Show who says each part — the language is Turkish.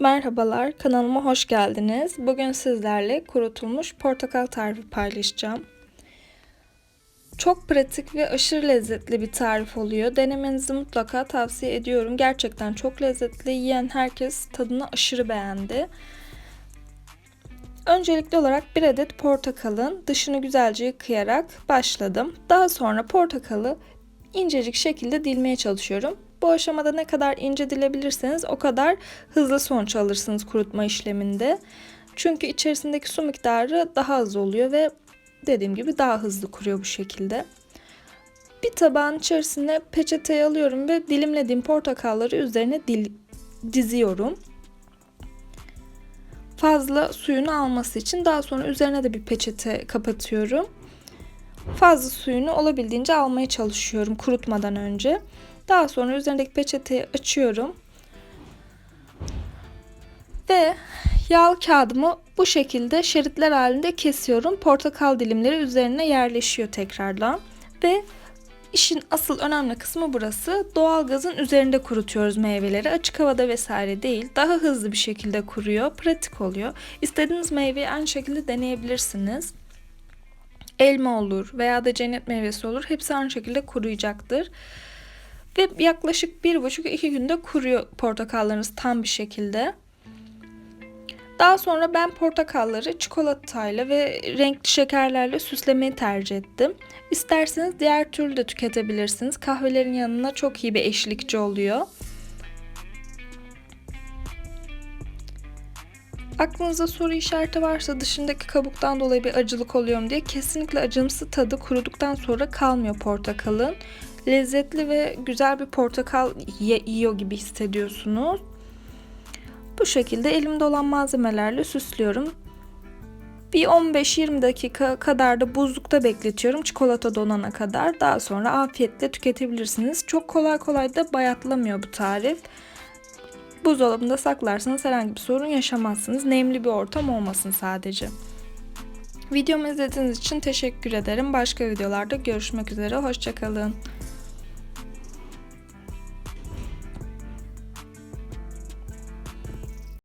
Speaker 1: Merhabalar, kanalıma hoş geldiniz. Bugün sizlerle kurutulmuş portakal tarifi paylaşacağım. Çok pratik ve aşırı lezzetli bir tarif oluyor. Denemenizi mutlaka tavsiye ediyorum. Gerçekten çok lezzetli. Yiyen herkes tadını aşırı beğendi. Öncelikli olarak bir adet portakalın dışını güzelce yıkayarak başladım. Daha sonra portakalı incecik şekilde dilmeye çalışıyorum. Bu aşamada ne kadar ince dilebilirseniz o kadar hızlı sonuç alırsınız kurutma işleminde. Çünkü içerisindeki su miktarı daha az oluyor ve dediğim gibi daha hızlı kuruyor bu şekilde. Bir tabağın içerisine peçeteyi alıyorum ve dilimlediğim portakalları üzerine dil, diziyorum. Fazla suyunu alması için daha sonra üzerine de bir peçete kapatıyorum. Fazla suyunu olabildiğince almaya çalışıyorum kurutmadan önce. Daha sonra üzerindeki peçeteyi açıyorum. Ve yağ kağıdımı bu şekilde şeritler halinde kesiyorum. Portakal dilimleri üzerine yerleşiyor tekrardan. Ve işin asıl önemli kısmı burası. Doğalgazın üzerinde kurutuyoruz meyveleri. Açık havada vesaire değil. Daha hızlı bir şekilde kuruyor. Pratik oluyor. İstediğiniz meyveyi aynı şekilde deneyebilirsiniz. Elma olur veya da cennet meyvesi olur. Hepsi aynı şekilde kuruyacaktır. Ve yaklaşık bir buçuk iki günde kuruyor portakallarınız tam bir şekilde. Daha sonra ben portakalları çikolatayla ve renkli şekerlerle süslemeyi tercih ettim. İsterseniz diğer türlü de tüketebilirsiniz. Kahvelerin yanına çok iyi bir eşlikçi oluyor. Aklınızda soru işareti varsa dışındaki kabuktan dolayı bir acılık oluyor mu diye kesinlikle acımsı tadı kuruduktan sonra kalmıyor portakalın. Lezzetli ve güzel bir portakal yiyor gibi hissediyorsunuz. Bu şekilde elimde olan malzemelerle süslüyorum. Bir 15-20 dakika kadar da buzlukta bekletiyorum çikolata donana kadar. Daha sonra afiyetle tüketebilirsiniz. Çok kolay kolay da bayatlamıyor bu tarif. Buzdolabında saklarsanız herhangi bir sorun yaşamazsınız. Nemli bir ortam olmasın sadece. Videomu izlediğiniz için teşekkür ederim. Başka videolarda görüşmek üzere. Hoşçakalın.